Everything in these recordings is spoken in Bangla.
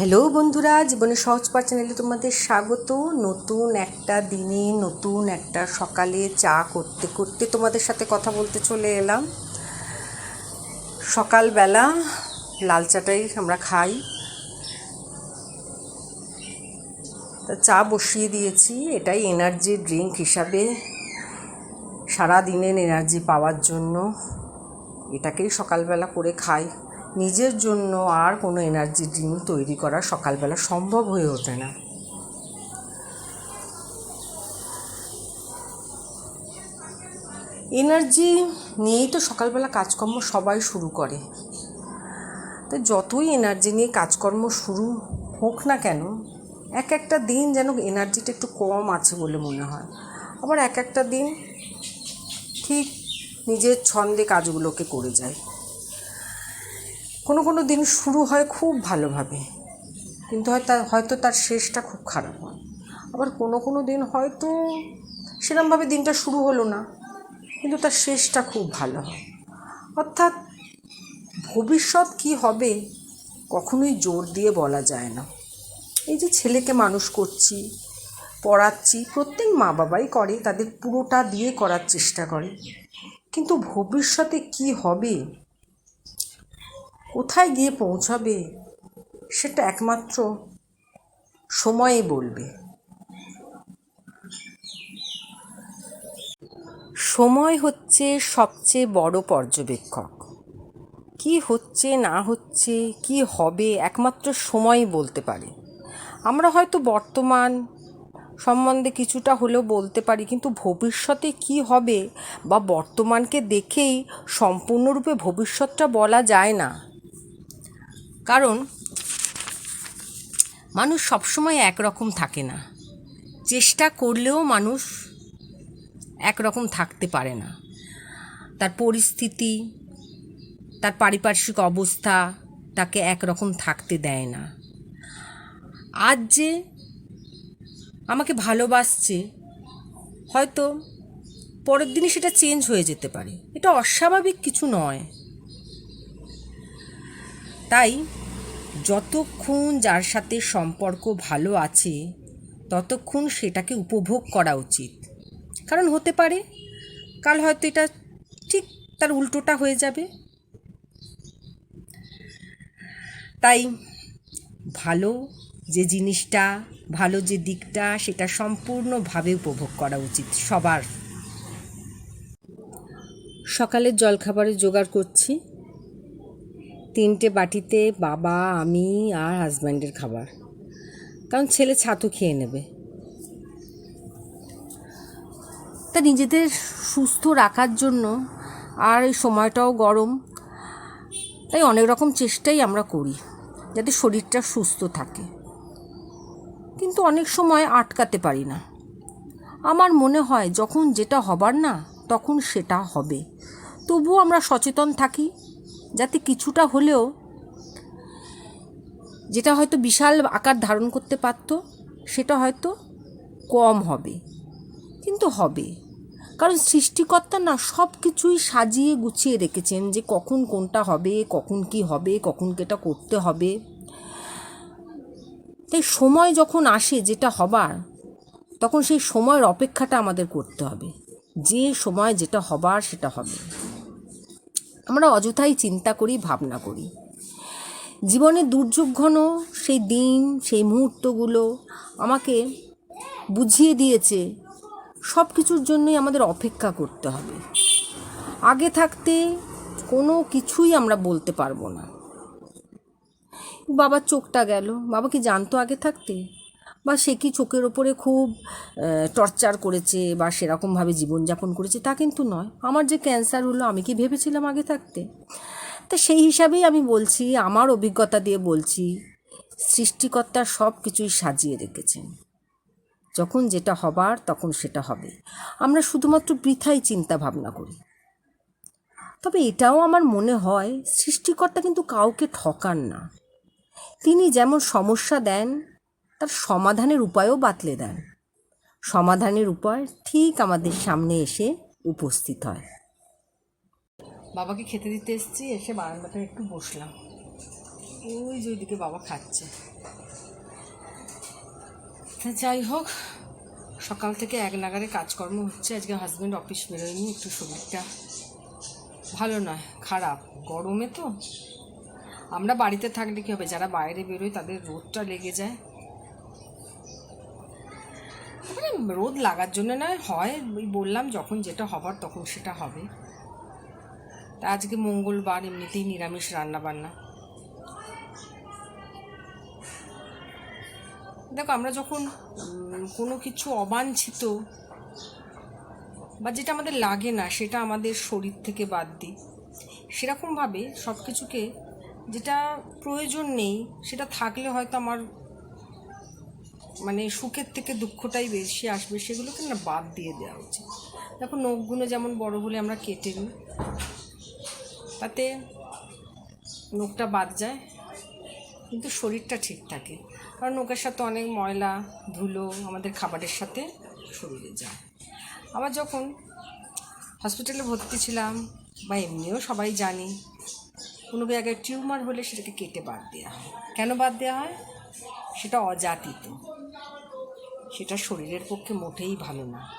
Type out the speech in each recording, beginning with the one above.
হ্যালো বন্ধুরা জীবনের সহজ পাঠ চ্যানেলে তোমাদের স্বাগত। নতুন একটা দিনে, নতুন একটা সকালে চা করতে করতে তোমাদের সাথে কথা বলতে চলে এলাম। সকালবেলা লাল চাটাই আমরা খাই। তা চা বসিয়ে দিয়েছি, এটাই এনার্জি ড্রিঙ্ক হিসাবে। সারা দিনের এনার্জি পাওয়ার জন্য এটাকেই সকালবেলা করে খাই। নিজের জন্য আর কোনো এনার্জি ড্রিঙ্ক তৈরি করা সকালবেলা সম্ভব হয়ে ওঠে না। এনার্জি নিয়েই তো সকালবেলা কাজকর্ম সবাই শুরু করে। তো যতই এনার্জি নিয়ে কাজকর্ম শুরু হোক না কেন, এক একটা দিন যেন এনার্জিটা একটু কম আছে বলে মনে হয়। আবার এক একটা দিন ঠিক নিজের ছন্দে কাজগুলোকে করে যায়। কোনো কোনো দিন শুরু হয় খুব ভালোভাবে, কিন্তু হয়তো হয়তো তার শেষটা খুব খারাপ হয়। আবার কোনো কোনো দিন হয়তো সেরমভাবে দিনটা শুরু হলো না, কিন্তু তার শেষটা খুব ভালো হয়। অর্থাৎ ভবিষ্যৎ কি হবে কখনোই জোর দিয়ে বলা যায় না। এই যে ছেলেকে মানুষ করছি, পড়াচ্ছি, প্রত্যেক মা বাবাই করে, তাদের পুরোটা দিয়ে করার চেষ্টা করে। কিন্তু ভবিষ্যতে কি হবে কোথায় গিয়ে পৌঁছাবে সেটা একমাত্র সময়ে বলবে। সময় হচ্ছে সবচেয়ে বড় পর্যবেক্ষক। কি হচ্ছে, না হচ্ছে, কি হবে একমাত্র সময়ই বলতে পারে। আমরা হয়তো বর্তমান সম্বন্ধে কিছুটা হলেও বলতে পারি, কিন্তু ভবিষ্যতে কি হবে বা বর্তমানকে দেখেই সম্পূর্ণরূপে ভবিষ্যৎটা বলা যায় না। কারণ মানুষ সবসময় একরকম থাকে না। চেষ্টা করলেও মানুষ একরকম থাকতে পারে না। তার পরিস্থিতি, তার পারিপার্শ্বিক অবস্থা তাকে একরকম থাকতে দেয় না। আজ যে আমাকে ভালোবাসছে, হয়তো পরের দিনই সেটা চেঞ্জ হয়ে যেতে পারে। এটা অস্বাভাবিক কিছু নয়। তাই যতক্ষণ যার সাথে সম্পর্ক ভালো আছে, ততক্ষণ সেটাকে উপভোগ করা উচিত। কারণ হতে পারে, কাল হয়তো এটা ঠিক তার উল্টোটা হয়ে যাবে। তাই ভালো যে জিনিসটা, ভালো যে দিকটা, সেটা সম্পূর্ণভাবে উপভোগ করা উচিত সবার। সকালের জলখাবারের জোগাড় করছি। তিনটে বাটিতে বাবা, আমি আর হাজব্যান্ডের খাবার। কারণ ছেলে ছাতু খেয়ে নেবে। তা নিজেদের সুস্থ রাখার জন্য আর এই সময়টাও গরম। তাই অনেক রকম চেষ্টাই আমরা করি, যাতে শরীরটা সুস্থ থাকে। কিন্তু অনেক সময় আটকাতে পারি না। আমার মনে হয় যখন যেটা হবার না, তখন সেটা হবে। তবুও আমরা সচেতন থাকি। যাতে কিছুটা হলেও যেটা হয়তো বিশাল আকার ধারণ করতে পারতো, সেটা হয়তো কম হবে। কিন্তু হবে। কারণ সৃষ্টিকর্তা না সব কিছুই সাজিয়ে গুছিয়ে রেখেছেন যে কখন কোনটা হবে, কখন কি হবে, কখন কেটা করতে হবে। তাই সময় যখন আসে যেটা হবার, তখন সেই সময়ের অপেক্ষাটা আমাদের করতে হবে। যে সময় যেটা হবার, সেটা হবে। আমরা অযথাই চিন্তা করি, ভাবনা করি। জীবনে দুর্যোগ ঘন, সেই দিন, সেই মুহূর্তগুলো আমাকে বুঝিয়ে দিয়েছে সব কিছুর জন্যই আমাদের অপেক্ষা করতে হবে। আগে থাকতে কোনো কিছুই আমরা বলতে পারব না। বাবার চোখটা গেল। বাবা কি জানতো আগে থাকতে? বা সে কি চোখের ওপরে খুব টর্চার করেছে বা সেরকমভাবে জীবনযাপন করেছে, তা কিন্তু নয়। আমার যে ক্যান্সার হলো, আমি কি ভেবেছিলাম আগে থাকতে? তা সেই হিসাবেই আমি বলছি, আমার অভিজ্ঞতা দিয়ে বলছি, সৃষ্টিকর্তা সব কিছুই সাজিয়ে রেখেছেন। যখন যেটা হবার, তখন সেটা হবে। আমরা শুধুমাত্র বৃথাই চিন্তা ভাবনা করি। তবে এটাও আমার মনে হয়, সৃষ্টিকর্তা কিন্তু কাউকে ঠকান না। তিনি যেমন সমস্যা দেন তার সমাধানের উপায়ও বাতলে দেন। সমাধানের উপায় ঠিক আমাদের সামনে এসে উপস্থিত হয়। বাবাকে খেতে দিতে এসেছি, এসে বারান্দাটা একটু বসলাম। ওই যে ওইদিকে বাবা খাচ্ছে। যাই হোক, সকাল থেকে এক নাগারে কাজকর্ম হচ্ছে। আজকে হাজব্যান্ড অফিস বেরোয়নি, একটু শরীরটা ভালো নয়, খারাপ। গরমে তো। আমরা বাড়িতে থাকলে কী হবে? যারা বাইরে বেরোয় তাদের রোদটা লেগে যায়। মানে রোদ লাগার জন্য নয়, হয় বললাম যখন যেটা হবার তখন সেটা হবে। তা আজকে মঙ্গলবার, এমনিতেই নিরামিষ রান্না বান্না দেখো, আমরা যখন কোনো কিছু অবাঞ্ছিত বা যেটা আমাদের লাগে না, সেটা আমাদের শরীর থেকে বাদ দিই। সেরকমভাবে সব কিছুকে যেটা প্রয়োজন নেই, সেটা থাকলে হয়তো আমার মানে সুখের থেকে দুঃখটাই বেশি আসবে সেগুলোকে না বাদ দিয়ে দেওয়া উচিত। দেখো নখগুলো যেমন বড় হলে আমরা কেটে নিই, তাতে নখটা বাদ যায়, কিন্তু শরীরটা ঠিক থাকে। কারণ নখের সাথে অনেক ময়লা, ধুলো আমাদের খাবারের সাথে শরীরে যায়। আবার যখন হসপিটালে ভর্তি ছিলাম, বা এমনিও সবাই জানি, কোনো জায়গায় টিউমার হলে সেটাকে কেটে বাদ দেওয়া হয়। কেন বাদ দেওয়া হয়? সেটা অজাতিত। সেটা শরীরের পক্ষে মোটেই ভালো না।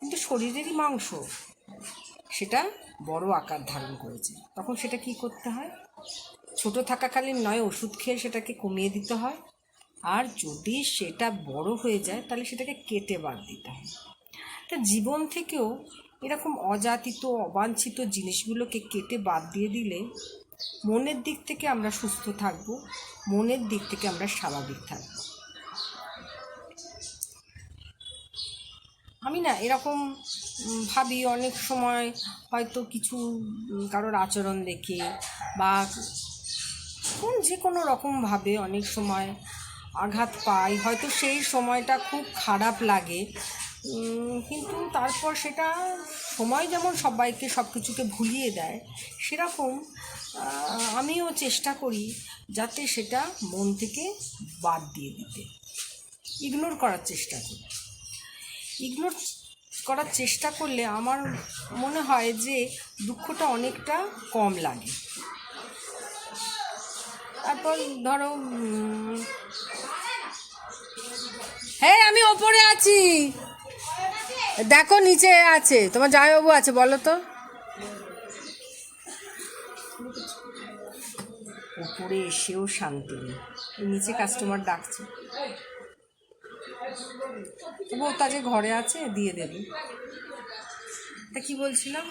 কিন্তু শরীরেরই মাংস, সেটা বড় আকার ধারণ করেছে। তখন সেটা কি করতে হয়? ছোট থাকাকালীন নয়, ওষুধ খেয়ে সেটাকে কমিয়ে দিতে হয়। আর যদি সেটা বড় হয়ে যায়, তাহলে সেটাকে কেটে বাদ দিতে হয়। তা জীবন থেকেও এরকম অজাতিত অবাঞ্ছিত জিনিসগুলোকে কেটে বাদ দিয়ে দিলে মনের দিক থেকে আমরা সুস্থ থাকব, মনের দিক থেকে আমরা স্বাভাবিক থাকব। আমি না এরকম ভাবি অনেক সময় হয়তো কিছু কারোর আচরণ দেখে বা কোন যে কোনো রকমভাবে অনেক সময় আঘাত পাই। হয়তো সেই সময়টা খুব খারাপ লাগে। কিন্তু তারপর সেটা সময় যেমন সবাইকে সব কিছুকে ভুলিয়ে দেয়, সেরকম আমিও চেষ্টা করি যাতে সেটা মন থেকে বাদ দিয়ে দিতে। ইগনোর করার চেষ্টা করি। ইগনোর করার চেষ্টা করলে আমার মনে হয় যে দুঃখটা অনেকটা কম লাগে। তারপর ধরো হ্যাঁ আমি ওপরে আছি। দেখো নিচে আছে তোমার জামাইবাবু আছে বলো তো। ওপরে এসেও শান্তি নেই। নিচে কাস্টমার ডাকছে। তবু তা যে ঘরে আছে, দিয়ে দেবে। তা কি বলছিলাম?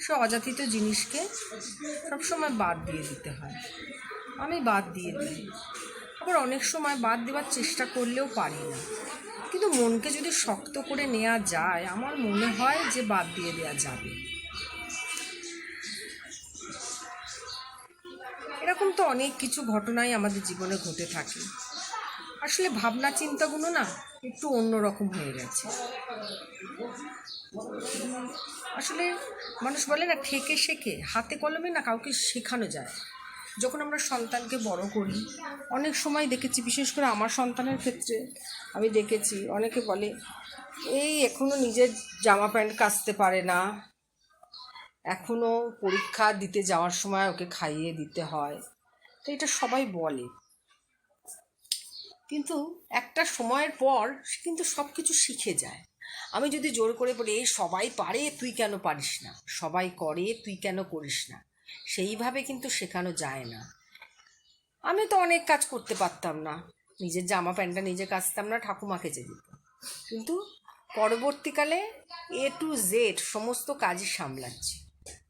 সে অজাতিত জিনিসকে সবসময় বাদ দিয়ে দিতে হয়। আমি বাদ দিয়ে দিই। আবার অনেক সময় বাদ দেওয়ার চেষ্টা করলেও পারি না। কিন্তু মনকে যদি শক্ত করে নেওয়া যায়, আমার মনে হয় যে বাদ দিয়ে দেওয়া যাবে। এরকম তো অনেক কিছু ঘটনাই আমাদের জীবনে ঘটে থাকে। আসলে ভাবনা চিন্তাগুলো না একটু অন্যরকম হয়ে গেছে। আসলে মানুষ বলে না, ঠেকে শেখে। হাতে কলমে না কাউকে শেখানো যায়। যখন আমরা সন্তানকে বড় করি, অনেক সময় দেখেছি, বিশেষ করে আমার সন্তানের ক্ষেত্রে আমি দেখেছি, অনেকে বলে, এই এখনও নিজের জামা প্যান্ট কাচতে পারে না। এখনও পরীক্ষা দিতে যাওয়ার সময় ওকে খাইয়ে দিতে হয়। তো এটা সবাই বলে। কিন্তু একটা সময়ের পর সে কিন্তু সব কিছু শিখে যায়। আমি যদি জোর করে বলি, এই সবাই পারে, তুই কেন পারিস না? সবাই করে, তুই কেন করিস না? সেইভাবে কিন্তু শেখানো যায় না। আমি তো অনেক কাজ করতে পারতাম না। নিজের জামা প্যান্টটা নিজে কাচতাম না, ঠাকুমাকে যে দিত কিন্তু পরবর্তীকালে এ টু জেড সমস্ত কাজই সামলাচ্ছি।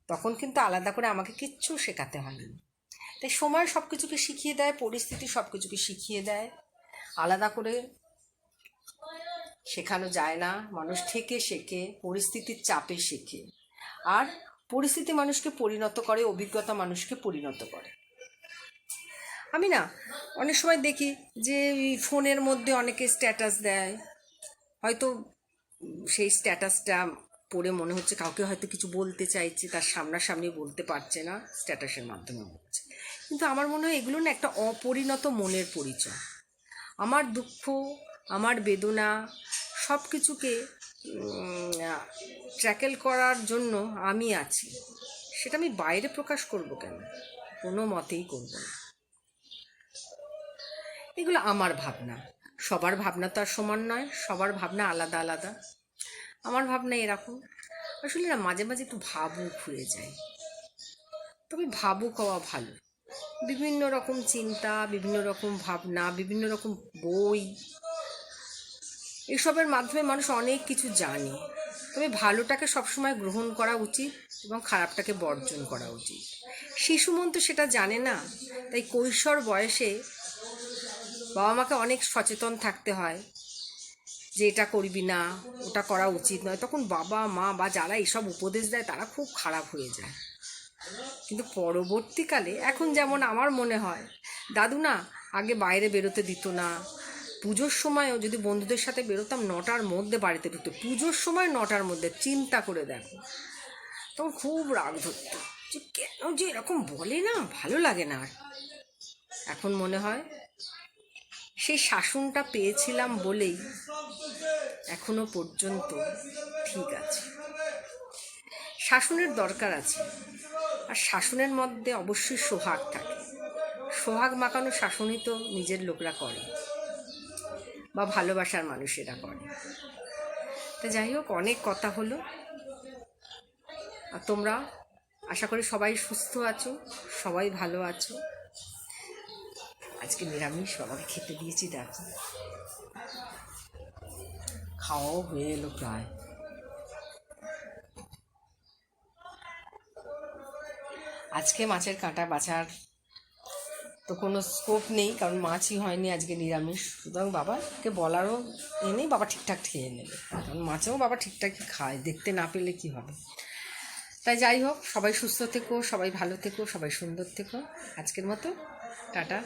তখন কিন্তু আলাদা করে আমাকে কিচ্ছু শেখাতে হয়নি। তাই সময় সব কিছুকে শিখিয়ে দেয়, পরিস্থিতি সব কিছুকে শিখিয়ে দেয়। আলাদা করে শেখানো যায় না। মানুষ থেকে শেখে, পরিস্থিতির চাপে শেখে। আর পরিস্থিতি মানুষকে পরিণত করে, অভিজ্ঞতা মানুষকে পরিণত করে। আমি না, অনেক সময় দেখি যে ফোনের মধ্যে অনেকে স্ট্যাটাস দেয়। হয়তো সেই স্ট্যাটাসটা পড়ে মনে হচ্ছে, কাউকে হয়তো কিছু বলতে চাইছে, তার সামনাসামনি বলতে পারছে না স্ট্যাটাসের মাধ্যমে বলছে। কিন্তু আমার মনে হয় এগুলো না একটা অপরিণত মনের পরিচয়। আমার দুঃখ, আমার বেদনা সব কিছুকে ট্র্যাকেল করার জন্য আমি আছি। সেটা আমি বাইরে প্রকাশ করব কেন? কোনো মতেই করব না। এগুলো আমার ভাবনা। সবার ভাবনা তো আর সমান নয়, সবার ভাবনা আলাদা আলাদা। আমার ভাবনা এরকম। আসলে না, মাঝে মাঝে একটু ভাবুক হয়ে যায় তবে ভাবুক হওয়া ভালো। বিভিন্ন রকম চিন্তা, বিভিন্ন রকম ভাবনা, বিভিন্ন রকম বই, এসবের মাধ্যমে মানুষ অনেক কিছু জানে। তবে ভালোটাকে সবসময় গ্রহণ করা উচিত এবং খারাপটাকে বর্জন করা উচিত। শিশু মন তো সেটা জানে না, তাই কৈশোর বয়সে বাবা মাকে অনেক সচেতন থাকতে হয় যে এটা করবি না, ওটা করা উচিত নয়। তখন বাবা মা বা যারা এসব উপদেশ দেয়, তারা খুব খারাপ হয়ে যায়। কিন্তু পরবর্তীকালে এখন যেমন আমার মনে হয়, দাদু না আগে বাইরে বেরোতে দিত না। পুজোর সময়ও যদি বন্ধুদের সাথে বেরোতাম, নটার মধ্যে বাড়িতে ঢুকতো। পুজোর সময় নটার মধ্যে চিন্তা করে দেখো। তখন খুব রাগ ধরতো যে কেন যে এরকম বলে না? ভালো লাগে না আর। এখন মনে হয় সেই শাসনটা পেয়েছিলাম বলেই এখনও পর্যন্ত ঠিক আছে। শাসনের দরকার আছে। আর শাসনের মধ্যে অবশ্যই সোহাগ থাকে। সোহাগ মাখানো শাসনই তো নিজের লোকরা করে বা ভালোবাসার মানুষেরা করে। তা যাই হোক, অনেক কথা হলো। আর তোমরা আশা করি সবাই সুস্থ আছো, সবাই ভালো আছো। আজকে নিরামিষ, বাবাকে খেতে দিয়েছি, দেখো। খাওয়াও হয়ে এলো প্রায়। আজকে মাছের কাঁটা বাছার তো কোনো স্কোপ নেই, কারণ মাছই হয়নি আজকে নিরামিষ। সুতরাং বাবাকে বলারও এ নেই, বাবা ঠিকঠাক খেয়ে নেবে। কারণ মাছেও বাবা ঠিকঠাকই খায়, দেখতে না পেলে কি হবে? তাই যাই হোক, সবাই সুস্থ থেকো, সবাই ভালো থেকো, সবাই সুন্দর থেকো। আজকের মতো, টাটা।